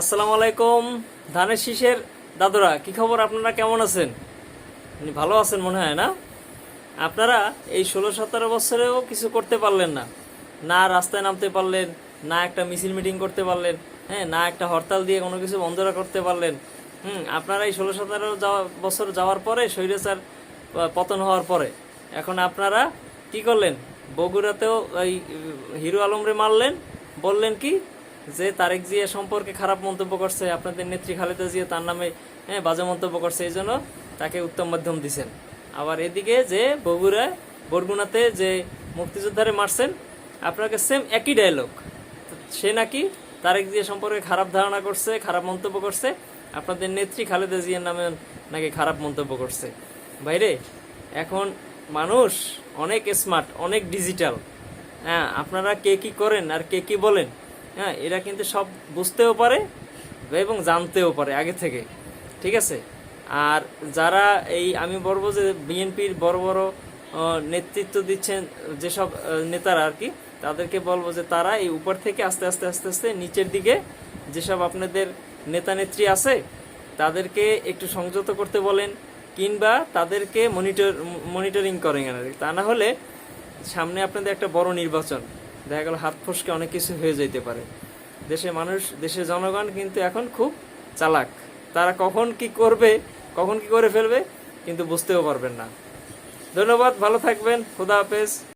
আসসালামু আলাইকুম, ধানের শীষের দাদুরা, কি খবর? আপনারা কেমন আছেন? ভালো আছেন মনে হয়, না? আপনারা এই ষোলো সতেরো বছরেও কিছু করতে পারলেন না। না রাস্তায় নামতে পারলেন, না একটা মিছিল মিটিং করতে পারলেন হ্যাঁ না একটা হরতাল দিয়ে কোনো কিছু বন্ধরা করতে পারলেন। হুম, আপনারা এই ষোলো সতেরো যাওয়া বছর যাওয়ার পরে, স্বৈরাচার পতন হওয়ার পরে, এখন আপনারা কি করলেন? বগুড়াতেও এই হিরো আলমরে মারলেন, বললেন কি যে তারেক জিয়া সম্পর্কে খারাপ মন্তব্য করছে, আপনাদের নেত্রী খালেদা জিয়া তার নামে হ্যাঁ বাজে মন্তব্য করছে, এই জন্য তাকে উত্তম মাধ্যম দিছেন। আবার এদিকে যে বগুড়ায় বরগুনাতে যে মুক্তিযোদ্ধারে মারছেন, আপনাকে সেম একই ডায়লগ সে নাকি তারেক জিয়া সম্পর্কে খারাপ ধারণা করছে, খারাপ মন্তব্য করছে, আপনাদের নেত্রী খালেদা জিয়ার নামে নাকি খারাপ মন্তব্য করছে। বাইরে এখন মানুষ অনেক স্মার্ট অনেক ডিজিটাল হ্যাঁ আপনারা কে কি করেন আর কে কি বলেন? হ্যাঁ এরা কিন্তু সব বুঝতেও পারে এবং জানতেও পারে আগে থেকে। ঠিক আছে? আর যারা এই, আমি বলব যে বিএনপির বড় বড় নেতৃত্ব দিচ্ছেন যেসব নেতারা আর কি, তাদেরকে বলব যে তারা এই উপর থেকে আস্তে আস্তে আস্তে আস্তে নিচের দিকে যেসব আপনাদের নেতা নেত্রী আছে, তাদেরকে একটু সংযত করতে বলেন, কিংবা তাদেরকে মনিটর, মনিটরিং করেন আর। তা না হলে সামনে আপনাদের একটা বড় নির্বাচন। দেখা গেল হাত ফসকে অনেক কিছু হয়ে যেতে পারে। দেশে মানুষ, দেশের জনগণ কিন্তু এখন খুব চালাক। তারা কখন কি করবে, কখন কি করে ফেলবে, কিন্তু বুঝতেও পারবেন না। ধন্যবাদ, ভালো থাকবেন, খুদা হাফেজ।